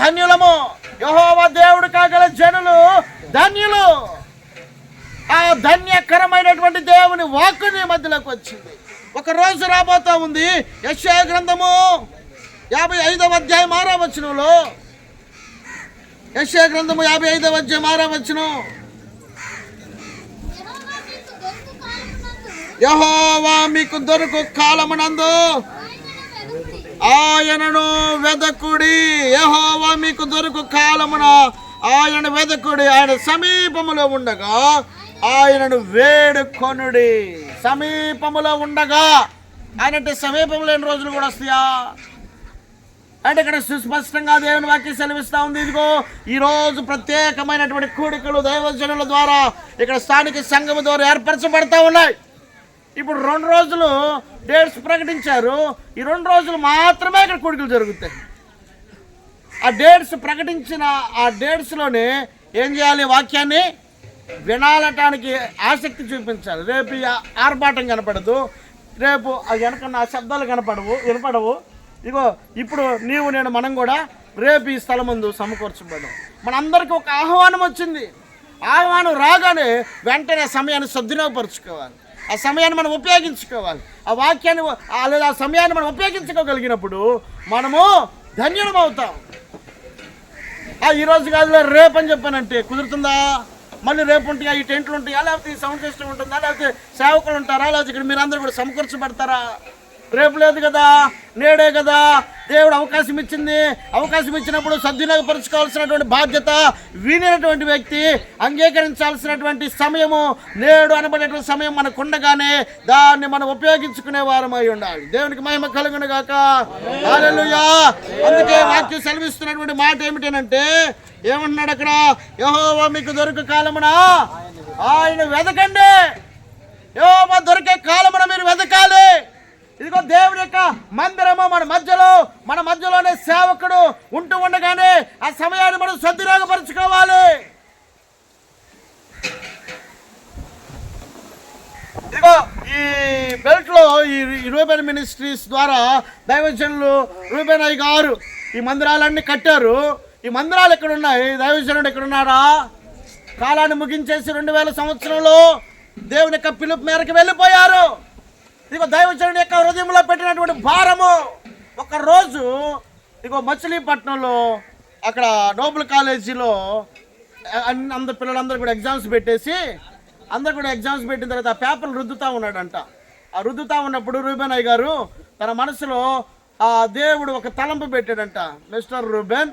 ధన్యులము. యహోవ దేవుడు కాగల జనులు ధన్యులు. ఆ ధన్యకరమైనటువంటి దేవుని వాక్కు నీ మధ్యలోకి వచ్చింది. ఒక రోజు రాబోతా ఉంది. యశ్వ గ్రంథము యాభై ఐదవ అధ్యాయం ఆరో వచనంలో. యశ్యా గ్రంథము యాభై ఐదవ అధ్యాయం ఆరో వచనం. యహోవా మీకు దొరుకు కాలమునందు యహోవా మీకు దొరుకు కాలమునందు ఆయనను వెదకుడి యహోవా మీకు దొరుకు కాలమున ఆయన వెదకుడి. ఆయన సమీపములో ఉండగా ఆయనను వేడుకొనుడి. సమీపములో ఉండగా ఆయన అంటే సమీపంలో రోజులు కూడా వస్తాయా? అంటే ఇక్కడ సుస్పష్టంగా దేవుని వాక్యం సెలవిస్తూ ఉంది. ఇదిగో ఈరోజు ప్రత్యేకమైనటువంటి కూడికలు దైవజనుల ద్వారా ఇక్కడ స్థానిక సంఘం ద్వారా ఏర్పరచబడతా ఉన్నాయి. ఇప్పుడు రెండు రోజులు డేట్స్ ప్రకటించారు. ఈ రెండు రోజులు మాత్రమే ఇక్కడ కూడికలు జరుగుతాయి. ఆ డేట్స్ ప్రకటించిన ఆ డేట్స్లోనే ఏం చేయాలి వాక్యాన్ని? వినాలటానికి ఆసక్తి చూపించాలి. రేపు ఆర్భాటం కనపడదు. రేపు ఆ వెనక నా శబ్దాలు కనపడవు వినపడవు. ఇగో ఇప్పుడు నీవు నేను మనం కూడా రేపు ఈ స్థలం ముందు సమకూర్చబడడం. మనందరికీ ఒక ఆహ్వానం వచ్చింది. ఆహ్వానం రాగానే వెంటనే సమయాన్ని సద్వినియోగపరుచుకోవాలి. ఆ సమయాన్ని మనం ఉపయోగించుకోవాలి. ఆ వాక్యాన్ని ఆ లేదా ఆ సమయాన్ని మనం ఉపయోగించుకోగలిగినప్పుడు మనము ధన్యులం అవుతాం. ఆ ఈరోజు కాదు రేపు అని చెప్పానంటే కుదురుతుందా? మళ్ళీ రేపు ఉంటాయా ఈ టెంట్లు ఉంటాయా? లేకపోతే ఈ సౌండ్ సిస్టమ్ ఉంటుందా? లేకపోతే సేవకులు ఉంటారా? లేకపోతే ఇక్కడ మీరందరూ కూడా సమకూర్చబడతారా? రేపు లేదు కదా నేడే కదా. దేవుడు అవకాశం ఇచ్చింది. అవకాశం ఇచ్చినప్పుడు సద్వినియోగపరచుకోవాల్సినటువంటి బాధ్యత వినినటువంటి వ్యక్తి అంగీకరించాల్సినటువంటి సమయము నేడు అనబడేటువంటి సమయం మనకు ఉండగానే దాన్ని మనం ఉపయోగించుకునే వారమై ఉండాలి. దేవునికి మహిమ కలుగును గాక. అందుకే వాక్యం సెలవిస్తున్నటువంటి మాట ఏమిటనంటే ఏమన్నాడు అక్కడ? యహోవా మీకు దొరికే కాలమునా ఆయన వెదకండి. యహోవా దొరికే కాలమున మీరు వెదకాలి. ఇదిగో దేవుని యొక్క మందిరము మన మధ్యలో మన మధ్యలోనే సేవకుడు ఉంటూ ఉండగానే ఆ సమయాన్ని మనం సద్వినియోగపరచుకోవాలి. ఇదిగో ఈ బెల్ట్లో ఈ రూబెన్ మినిస్ట్రీస్ ద్వారా దైవజనులు రూబెన్ అయ్య గారు ఈ మందిరాలన్నీ కట్టారు. ఈ మందిరాలు ఎక్కడ ఉన్నాయి దైవజనుడు ఎక్కడ ఉన్నారా కాలాన్ని ముగించేసి రెండు వేల సంవత్సరంలో దేవుని యొక్క పిలుపు మేరకు వెళ్ళిపోయారు. ఇదిగో దైవజనుడి యొక్క హృదయంలో పెట్టినటువంటి భారము. ఒక రోజు ఇదిగో మచిలీపట్నంలో అక్కడ నోబుల్ కాలేజీలో అన్ని అందరు పిల్లలందరూ కూడా ఎగ్జామ్స్ పెట్టేసి అందరు కూడా ఎగ్జామ్స్ పెట్టిన తర్వాత ఆ పేపర్లు రుద్దుతా ఉన్నాడంట. ఆ రుద్దుతా ఉన్నప్పుడు రూబెన్ అయ్య గారు తన మనసులో ఆ దేవుడు ఒక తలంపు పెట్టాడంట. మిస్టర్ రూబెన్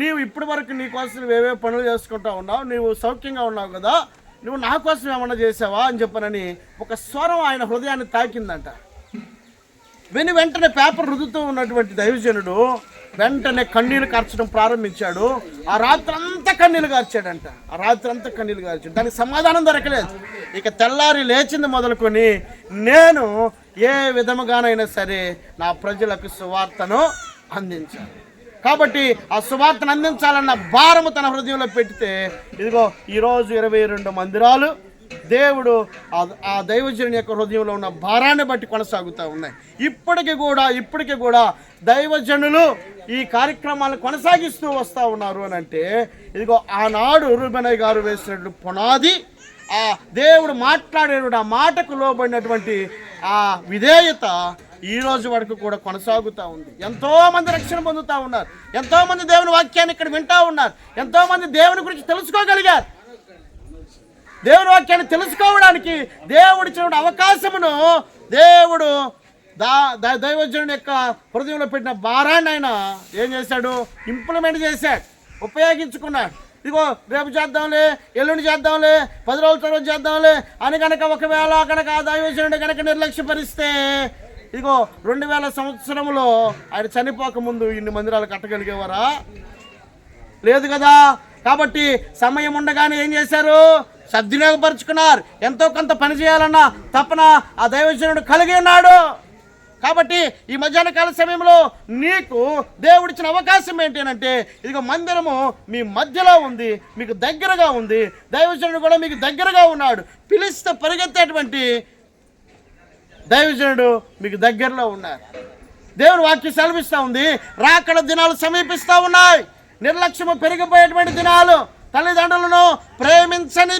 నీవు ఇప్పటి వరకు నీ కోసం నువ్వు ఏవే పనులు చేసుకుంటా ఉన్నావు నీవు సౌఖ్యంగా ఉన్నావు కదా నువ్వు నా కోసం ఏమన్నా చేసావా అని చెప్పనని ఒక స్వరం ఆయన హృదయాన్ని తాకిందంట. విని వెంటనే పేపర్ రుదుతూ ఉన్నటువంటి దైవజనుడు వెంటనే కన్నీళ్ళు కార్చడం ప్రారంభించాడు. ఆ రాత్రి అంతా కన్నీళ్ళు కార్చాడంట. ఆ రాత్రి అంతా కన్నీళ్ళు కార్చాడు. దానికి సమాధానం దొరకలేదు. ఇక తెల్లారి లేచింది మొదలుకొని నేను ఏ విధముగానైనా సరే నా ప్రజలకు సువార్తను అందించాను కాబట్టి ఆ సువార్తను అందించాలన్న భారము తన హృదయంలో పెడితే ఇదిగో ఈరోజు ఇరవై రెండు మందిరాలు దేవుడు ఆ- దైవజనుని యొక్క హృదయంలో ఉన్న భారాన్ని బట్టి కొనసాగుతూ ఉన్నాయి. ఇప్పటికి కూడా ఇప్పటికి కూడా దైవజనులు ఈ కార్యక్రమాలను కొనసాగిస్తూ వస్తూ ఉన్నారు అని అంటే ఇదిగో ఆనాడు రూబెనయ్య గారు వేసినటువంటి పునాది ఆ దేవుడు మాట్లాడేటువంటి ఆ మాటకు లోబడినటువంటి ఆ విధేయత ఈ రోజు వరకు కూడా కొనసాగుతూ ఉంది. ఎంతో మంది రక్షణ పొందుతూ ఉన్నారు. ఎంతో మంది దేవుని వాక్యాన్ని ఇక్కడ వింటూ ఉన్నారు. ఎంతో మంది దేవుని గురించి తెలుసుకోగలిగారు. దేవుని వాక్యాన్ని తెలుసుకోవడానికి దేవుడు ఇచ్చిన అవకాశమును దేవుడు దా దైవజనుడి యొక్క హృదయంలో పెట్టిన భారాన్ని ఆయన ఏం చేశాడు? ఇంప్లిమెంట్ చేశాడు. ఉపయోగించుకున్నాడు. ఇదిగో రేపు చేద్దాంలే ఎల్లుండి చేద్దాంలే పది రోజుల తర్వాత చేద్దాంలే అని కనుక ఒకవేళ కనుక ఆ దైవజనుడు కనుక నిర్లక్ష్యపరిస్తే ఇదిగో రెండు వేల సంవత్సరంలో ఆయన చనిపోక ముందు ఇన్ని మందిరాలు కట్టగలిగేవారా? లేదు కదా? కాబట్టి సమయం ఉండగానే ఏం చేశారు? సద్వినియోగపరుచుకున్నారు. ఎంతో కొంత పని చేయాలన్న తపన ఆ దైవజనుడు కలిగి ఉన్నాడు. కాబట్టి ఈ మధ్యాహ్న కాల సమయంలో నీకు దేవుడిచ్చిన అవకాశం ఏంటంటే ఇదిగో మందిరము మీ మధ్యలో ఉంది మీకు దగ్గరగా ఉంది. దైవజనుడు కూడా మీకు దగ్గరగా ఉన్నాడు. పిలిస్తే పరిగెత్తేటువంటి దైవజనుడు మీకు దగ్గరలో ఉన్నారు. దేవుని వాక్యం సెలవిస్తూ ఉంది. రాకడ దినాలు సమీపిస్తూ ఉన్నాయి. నిర్లక్ష్యము పెరిగిపోయేటువంటి దినాలు. తల్లిదండ్రులను ప్రేమించని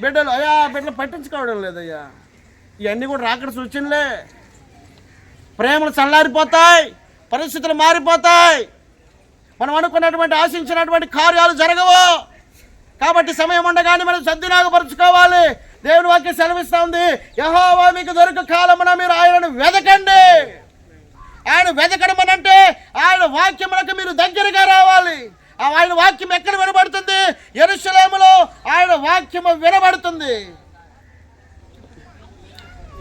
బిడ్డలు. అయ్యా బిడ్డలు పట్టించుకోవడం లేదయ్యా. ఇవన్నీ కూడా రాకడ సూచనలే. ప్రేమలు చల్లారిపోతాయి. పరిస్థితులు మారిపోతాయి. మనం అనుకున్నటువంటి ఆశించినటువంటి కార్యాలు జరగవు. కాబట్టి సమయం ఉండగానే మనం సద్వినియోగపరుచుకోవాలి. దేవుని వాక్యం సెలవిస్తా ఉంది. యహోవా మీకు దొరక కాలమున మీరు ఆయనను వెదకండి. ఆయన వెదకడం అని అంటే ఆయన వాక్యములకు మీరు దగ్గరగా రావాలి. ఆ ఆయన వాక్యం ఎక్కడ వినబడుతుంది? ఎరుసలేములో ఆయన వాక్యము వినబడుతుంది.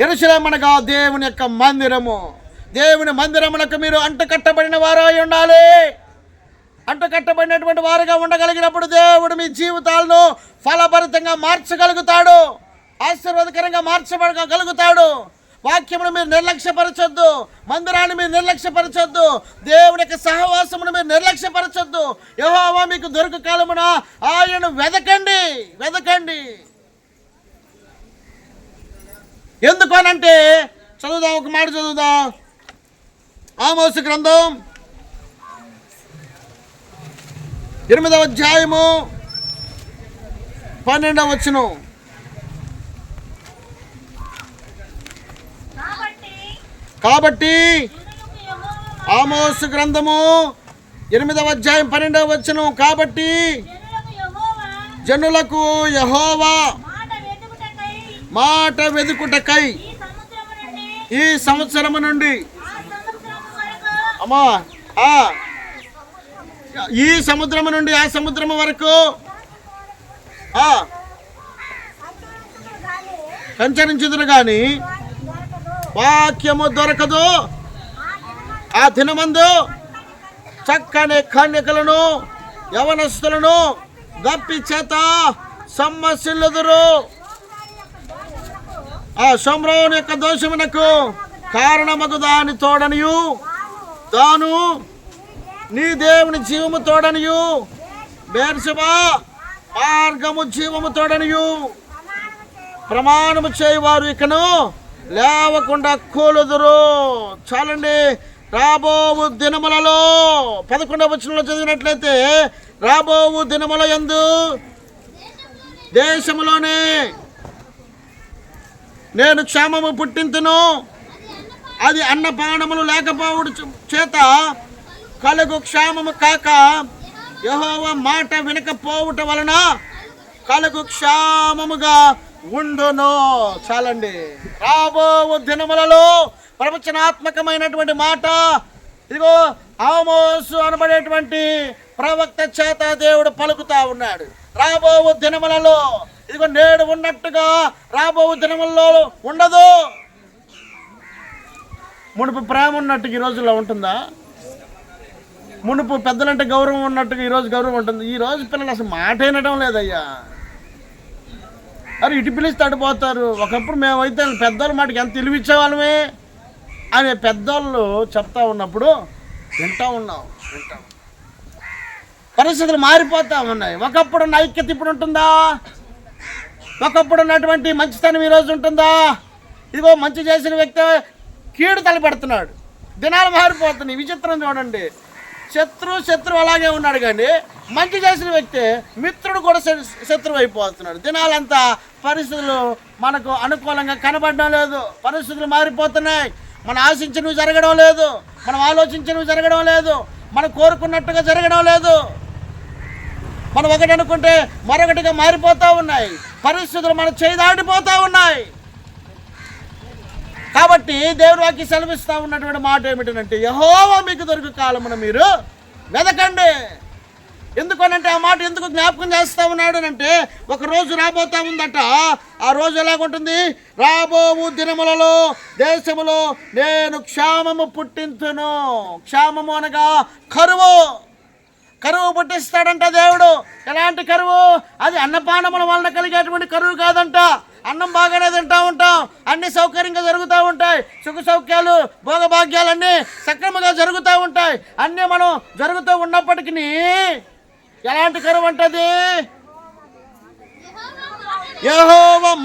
ఎరుసలేమనగా దేవుని యొక్క మందిరము. దేవుని మందిరమునకు మీరు అంటుకట్టబడిన వారై ఉండాలి. అంటుకట్టబడినటువంటి వారుగా ఉండగలిగినప్పుడు దేవుడు మీ జీవితాలను ఫలభరితంగా మార్చగలుగుతాడు. ఆశీర్వాదకరంగా మార్చబడగలుగుతాడు వాక్యమును మీరు నిర్లక్ష్యపరచొద్దు. మందిరాన్ని మీరు నిర్లక్ష్యపరచొద్దు. దేవుని యొక్క సహవాసమును మీరు నిర్లక్ష్యపరచొద్దు. యహోవా మీకు దొరుకు కాలమున ఆయనను వెదకండి. వెదకండి. ఎందుకనంటే చదువుదాం ఒక మాట చదువుదాం. ఆమోసు గ్రంథం ఎనిమిదవ అధ్యాయము పన్నెండవ వచ్చును కాబట్టి కాబట్టి ఆమోసు గ్రంథము ఎనిమిదవ అధ్యాయం పన్నెండవ వచ్చును కాబట్టి జనులకు యెహోవా మాట వెతుకుటకై వెదుకుటకై ఈ సంవత్సరము నుండి అమ్మా ఆ, ఈ సముద్రము నుండి ఆ సముద్రము వరకు ఆ, సంచరించుదురు కానీ వాక్యము దొరకదు. ఆ దినమందు చక్కని కన్యకలను యవనస్తులను గప్పి చేత సమ్మసిల్లుదురు. ఆ సోమ్రోని యొక్క దోషమునకు కారణమగు దాని తోడనియు. తాను నీ దేవుని జీవము తోడనియు. బేర్సబా మార్గము జీవము తోడనియు. ప్రమాణము చేయవారు ఇకను లేవకుండా కూలుదురు. చాలండి రాబోవు దినములలో పదకొండవ వచనంలో చదివినట్లయితే రాబోవు దినముల యందు దేశంలోనే నేను క్షేమము పుట్టింతును. అది అన్నపానములు లేకపోవడు చేత కలుగు క్షేమము కాక యహోవ మాట వినకపోవుట వలన కలుగు క్షేమముగా ఉండును. చాలండి. రాబో దినములలో ప్రవచనాత్మకమైనటువంటి మాట ఇదిగో ఆమోసు అనబడేటువంటి ప్రవక్త చేత దేవుడు పలుకుతా ఉన్నాడు. రాబో దినములలో ఇదిగో నేడు ఉన్నట్టుగా రాబో దినములలో ఉండదు. మునుపు ప్రేమ ఉన్నట్టు ఈ రోజుల్లో ఉంటుందా? మునుపు పెద్దలంటే గౌరవం ఉన్నట్టుగా ఈరోజు గౌరవం ఉంటుంది. ఈ రోజు పిల్లలు అసలు మాట వినడం లేదయ్యా. అరే ఇటు పిలిచి తడిపోతారు ఒకప్పుడు మేమైతే పెద్దోళ్ళ మాటకి ఎంత తెలివిచ్చేవాళ్ళమే? అనే పెద్దోళ్ళు చెప్తా ఉన్నప్పుడు వింటా ఉన్నాం. వింటాం పరిస్థితులు మారిపోతా ఉన్నాయి. ఒకప్పుడు ఉన్న ఐక్యత ఇప్పుడు ఉంటుందా? ఒకప్పుడు ఉన్నటువంటి మంచితనం ఈరోజు ఉంటుందా? ఇదిగో మంచి చేసిన వ్యక్తి కీడు తలపెడుతున్నాడు. దినాలు మారిపోతున్నాయి. విచిత్రం చూడండి. శత్రు శత్రువు అలాగే ఉన్నాడు కానీ మంచి చేసిన వ్యక్తి మిత్రుడు కూడా శత్రువు అయిపోతున్నాడు. దినాలంతా పరిస్థితులు మనకు అనుకూలంగా కనబడడం లేదు. పరిస్థితులు మారిపోతున్నాయి. మనం ఆశించినవి జరగడం లేదు. మనం ఆలోచించినవి జరగడం లేదు. మనం కోరుకున్నట్టుగా జరగడం లేదు. మనం ఒకటి అనుకుంటే మరొకటిగా మారిపోతూ ఉన్నాయి. పరిస్థితులు మన చేయి దాటిపోతూ ఉన్నాయి. కాబట్టి దేవుడు వాకి సెలవిస్తూ ఉన్నటువంటి మాట ఏమిటంటే యహోవా మీకు దొరికి కాలమున మీరు వెదకండి. ఎందుకనంటే ఆ మాట ఎందుకు జ్ఞాపకం చేస్తా ఉన్నాడు అంటే ఒక రోజు రాబోతా ఉందట. ఆ రోజు ఎలాగుంటుంది? రాబోవు దినములలో దేశములో నేను క్షామము పుట్టించును క్షామము అనగా కరువు. కరువు పుట్టిస్తాడంట దేవుడు. ఎలాంటి కరువు? అది అన్నపానముల వలన కలిగేటువంటి కరువు కాదంట. అన్నం బాగానే తింటా ఉంటాం. అన్ని సౌకర్యంగా జరుగుతూ ఉంటాయి. సుఖ సౌఖ్యాలు భోగభాగ్యాలన్నీ సక్రమంగా జరుగుతూ ఉంటాయి. అన్నీ మనం జరుగుతూ ఉన్నప్పటికీ ఎలాంటి కరువు అంటది?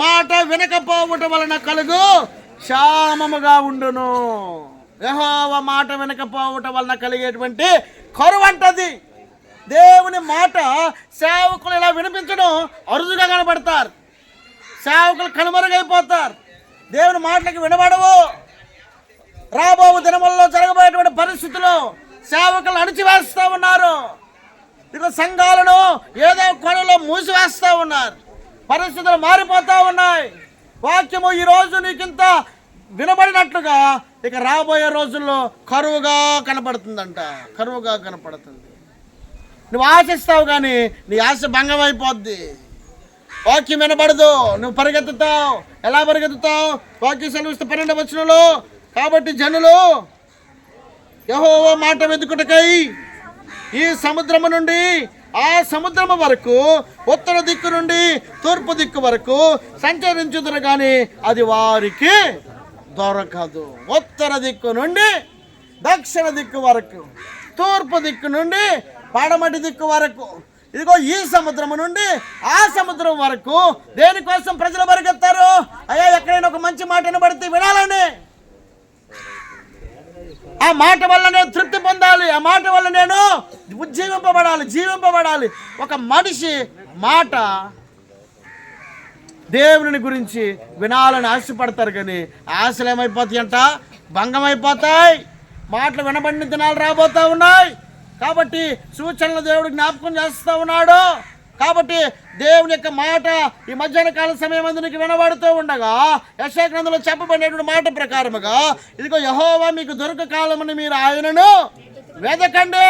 మాట వినకపోవటం వలన కలుగు క్షామముగా ఉండును. యహోవ మాట వినకపోవటం వలన కలిగేటువంటి కరువు అంటది. దేవుని మాట సేవకులు ఇలా వినిపించడం అరుదుగా కనబడతారు. సేవకులు కనుమరుగైపోతారు. దేవుని మాటలకు వినబడవు. రాబో దినములలో జరగబోయేటువంటి పరిస్థితులు సేవకులు అణిచివేస్తూ ఉన్నారు. ఇక సంఘాలను ఏదో కొనలో మూసివేస్తూ ఉన్నారు. పరిస్థితులు మారిపోతూ ఉన్నాయి. వాక్యము ఈ రోజు నీకింత వినబడినట్లుగా ఇక రాబోయే రోజుల్లో కరువుగా కనపడుతుందంట. కరువుగా కనపడుతుంది. నువ్వు ఆశిస్తావు కానీ నీ ఆశ భంగం అయిపోద్ది వాక్యం వినబడదు. నువ్వు పరిగెత్తుతావు. ఎలా పరిగెత్తుతావు? వాక్యం సెలవిస్తే పన్నెండు వచ్చినలో కాబట్టి జనులు యహోవో మాట వెతుకుటకై ఈ సముద్రము నుండి ఆ సముద్రము వరకు ఉత్తర దిక్కు నుండి తూర్పు దిక్కు వరకు సంచరించుదురు కానీ అది వారికి దొరకదు. ఉత్తర దిక్కు నుండి దక్షిణ దిక్కు వరకు తూర్పు దిక్కు నుండి పడమటి దిక్కు వరకు. ఇదిగో ఈ సముద్రము నుండి ఆ సముద్రం వరకు దేనికోసం ప్రజలు పరిగెత్తారు? అయ్యా ఎక్కడైనా ఒక మంచి మాట వినబడితే వినాలని ఆ మాట వల్ల నేను తృప్తి పొందాలి. ఆ మాట వల్ల నేను ఉజ్జీవింపబడాలి జీవింపబడాలి. ఒక మనిషి మాట దేవుని గురించి వినాలని ఆశపడతారు కానీ ఆశలు ఏమైపోతాయంట? భంగమైపోతాయి మాటలు వినబడిన దినాలు రాబోతా ఉన్నాయి. కాబట్టి సూచనలు దేవుడు జ్ఞాపకం చేస్తూ ఉన్నాడు. కాబట్టి దేవుని యొక్క మాట ఈ మధ్యాహ్న కాల సమయం నీకు వినబడుతూ ఉండగా యశాగ్రంథంలో చెప్పబడినటువంటి మాట ప్రకారముగా ఇదిగో యహోవా మీకు దొరక కాలమని మీరు ఆయనను వెదకండి.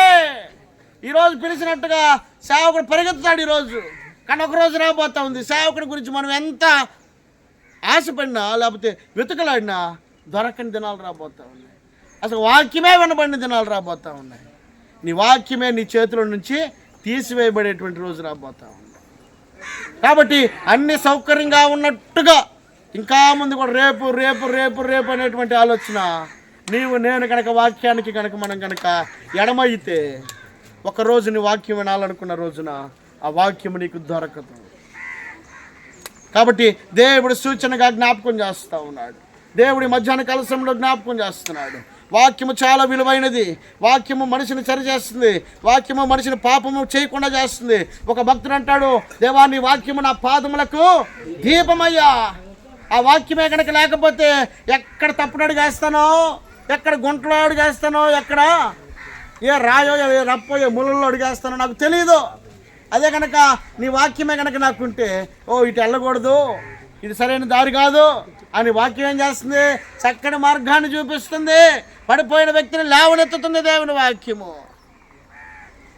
ఈరోజు పిలిచినట్టుగా సేవకుడు పరిగెత్తుతాడు ఈరోజు కానీ ఒకరోజు రాబోతా ఉంది. సేవకుడి గురించి మనం ఎంత ఆశపడినా లేకపోతే వెతుకలాడినా దొరకని దినాలు రాబోతూ ఉన్నాయి. అసలు వాక్యమే వినబడిన దినాలు రాబోతూ ఉన్నాయి. నీ వాక్యమే నీ చేతుల నుంచి తీసివేయబడేటువంటి రోజు రాబోతా ఉంది. కాబట్టి అన్ని సౌకర్యంగా ఉన్నట్టుగా ఇంకా ముందు కూడా రేపు రేపు రేపు రేపు అనేటువంటి ఆలోచన. నీవు నేను కనుక వాక్యానికి కనుక మనం కనుక ఎడమైతే ఒకరోజు నీ వాక్యం వినాలనుకున్న రోజున ఆ వాక్యం నీకు దొరకదు. కాబట్టి దేవుడు సూచనగా జ్ఞాపకం చేస్తూ ఉన్నాడు. దేవుడి మధ్యాహ్న కలసంలో జ్ఞాపకం చేస్తున్నాడు. వాక్యము చాలా విలువైనది. వాక్యము మనిషిని సరిచేస్తుంది వాక్యము మనిషిని పాపము చేయకుండా చేస్తుంది. ఒక భక్తుడు అంటాడు దేవా నీ వాక్యము నా పాదములకు దీపమయ్యా. ఆ వాక్యమే కనుక లేకపోతే ఎక్కడ తప్పుడు అడిగేస్తానో ఎక్కడ గుంటలో అడిగేస్తానో ఎక్కడ ఏ రాయో ఏ రప్పో ఏ ముళ్ళలో అడిగేస్తానో నాకు తెలియదు అదే కనుక నీ వాక్యమే కనుక నాకుంటే ఓ ఇటు వెళ్ళకూడదు. ఇది సరైన దారి కాదు అని వాక్యం ఏం చేస్తుంది? చక్కని మార్గాన్ని చూపిస్తుంది. పడిపోయిన వ్యక్తిని లేవనెత్తుతుంది దేవుని వాక్యము.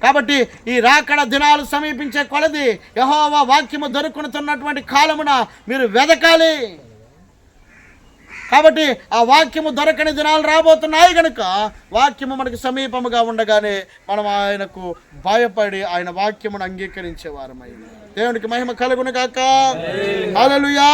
కాబట్టి ఈ రాకడ దినాలు సమీపించే కొలది యహోవా వాక్యము దొరుకుతున్నటువంటి కాలమున మీరు వెదకాలి. కాబట్టి ఆ వాక్యము దొరకని దినాలు రాబోతున్నాయి కనుక వాక్యము మనకు సమీపముగా ఉండగానే మనం ఆయనకు భయపడి ఆయన వాక్యమును అంగీకరించేవారమైనా దేవునికి మహిమ కలుగును కాక హల్లెలూయా.